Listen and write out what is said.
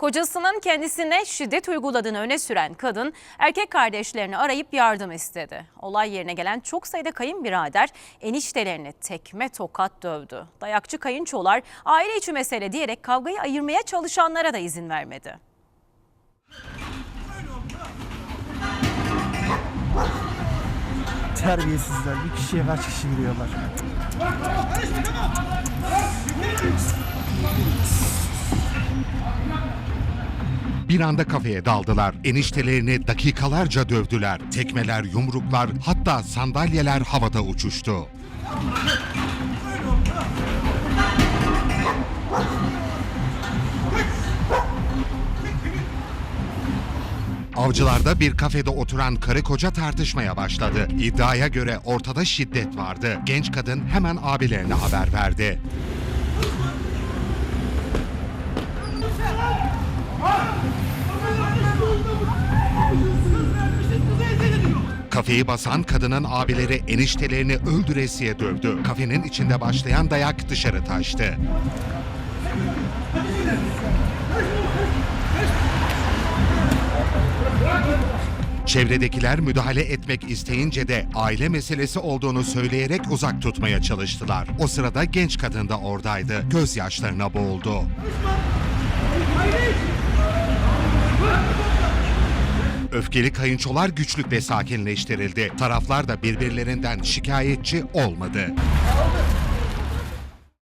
Kocasının kendisine şiddet uyguladığını öne süren kadın erkek kardeşlerini arayıp yardım istedi. Olay yerine gelen çok sayıda kayınbirader eniştelerini tekme tokat dövdü. Dayakçı kayınçolar aile içi mesele diyerek kavgayı ayırmaya çalışanlara da izin vermedi. Terbiyesizler. Bir kişiye kaç kişi giriyorlar? Bir anda kafeye daldılar. Eniştelerini dakikalarca dövdüler. Tekmeler, yumruklar, hatta sandalyeler havada uçuştu. Avcılarda bir kafede oturan karı koca tartışmaya başladı. İddiaya göre ortada şiddet vardı. Genç kadın hemen abilerine haber verdi. Kafeyi basan kadının abileri eniştelerini öldüresiye dövdü. Kafenin içinde başlayan dayak dışarı taştı. Çevredekiler müdahale etmek isteyince de aile meselesi olduğunu söyleyerek uzak tutmaya çalıştılar. O sırada genç kadın da oradaydı. Gözyaşlarına boğuldu. Öfkeli kayınçolar güçlükle sakinleştirildi. Taraflar da birbirlerinden şikayetçi olmadı.